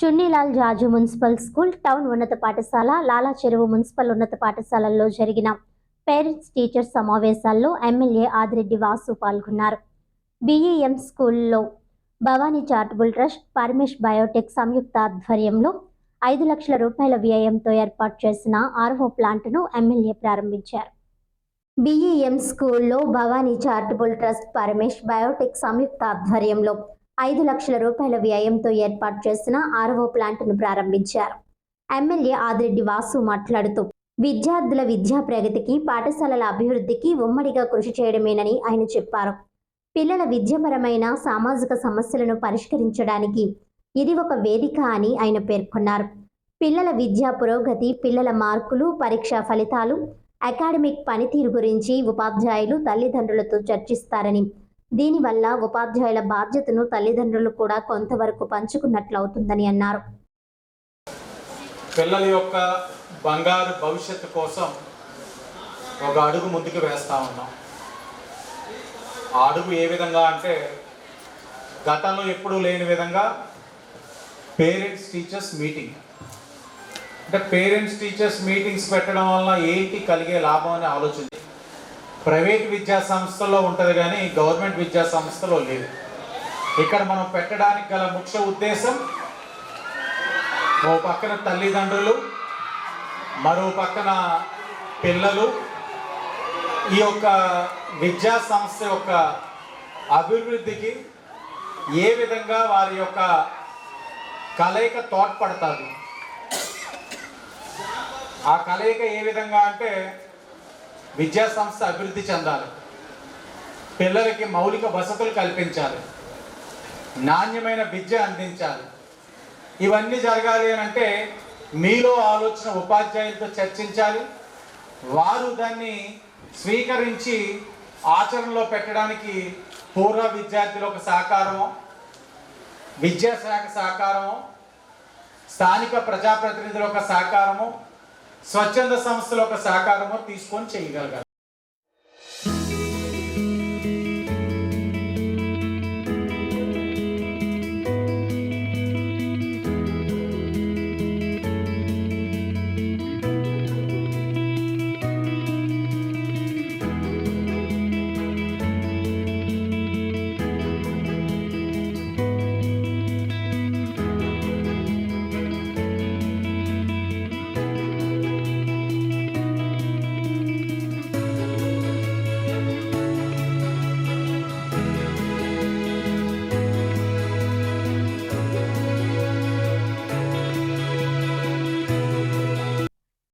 Chunnilal Jaju municipal school town ఉన్నత పాఠశాల Lala Cheruvu municipal ఉన్నత పాఠశాలల్లో జరిగిన పేరెంట్స్ టీచర్స్ సమావేశాల్లో ఎమ్మెల్యే ఆదిరెడ్డి వాసు పాల్గొన్నారు. బీఈఎం స్కూల్లో Bhavani charitable trust Paramesh biotech సంయుక్త ఆధ్వర్యంలో ఐదు లక్షల రూపాయల వ్యయంతో ఏర్పాటు చేసిన ఆర్వో ప్లాంట్ను ఎమ్మెల్యే ప్రారంభించారు. బీఈఎం స్కూల్లో Bhavani charitable trust Paramesh biotech సంయుక్త ఆధ్వర్యంలో ఐదు లక్షల రూపాయల వ్యయంతో ఏర్పాటు చేసిన ఆర్వో ప్లాంట్ను ప్రారంభించారు. ఎమ్మెల్యే ఆదిరెడ్డి వాసు మాట్లాడుతూ విద్యార్థుల విద్యా ప్రగతికి పాఠశాలల అభివృద్ధికి ఉమ్మడిగా కృషి చేయడమేనని ఆయన చెప్పారు. పిల్లల విద్యాపరమైన సామాజిక సమస్యలను పరిష్కరించడానికి ఇది ఒక వేదిక అని ఆయన పేర్కొన్నారు. పిల్లల విద్యా పురోగతి పిల్లల మార్కులు పరీక్షా ఫలితాలు అకాడమిక్ పనితీరు గురించి ఉపాధ్యాయులు తల్లిదండ్రులతో చర్చిస్తారని దీనివల్ల ఉపాధ్యాయుల బాధ్యతను తల్లిదండ్రులు కూడా కొంతవరకు పంచుకున్నట్లు అవుతుందని అన్నారు. పిల్లల యొక్క బంగారు భవిష్యత్తు కోసం ఒక అడుగు ముందుకు వేస్తూ ఉన్నాం. ఆ అడుగు ఏ విధంగా అంటే గతంలో ఎప్పుడూ లేని విధంగా పేరెంట్స్ టీచర్స్ మీటింగ్. అంటే పేరెంట్స్ టీచర్స్ మీటింగ్స్ పెట్టడం వల్ల ఏంటి కలిగే లాభం అని ఆలోచించి ప్రైవేట్ విద్యా సంస్థల్లో ఉంటుంది కానీ గవర్నమెంట్ విద్యా సంస్థలో లేదు. ఇక్కడ మనం పెట్టడానికి గల ముఖ్య ఉద్దేశం ఓ పక్కన తల్లిదండ్రులు మరో పక్కన పిల్లలు. ఈ యొక్క విద్యా సంస్థ యొక్క అభివృద్ధికి ఏ విధంగా వారి యొక్క కలయిక తోడ్పడతారు ఆ కలయిక ఏ విధంగా అంటే విద్యా సంస్థ అభివృద్ధి చెందాలి. పిల్లలకి మౌలిక వసతులు కల్పించాలి. నాణ్యమైన విద్య అందించాలి. ఇవన్నీ జరగాలి అని అంటే మీలో ఆలోచన ఉపాధ్యాయులతో చర్చించాలి. వారు దాన్ని స్వీకరించి ఆచరణలో పెట్టడానికి పూర్వ విద్యార్థుల ఒక సహకారము విద్యాశాఖ సహకారము స్థానిక ప్రజాప్రతినిధుల ఒక సహకారము స్వచ్ఛంద సంస్థల ఒక సహకారము తీసుకొని చేయగలగాలి.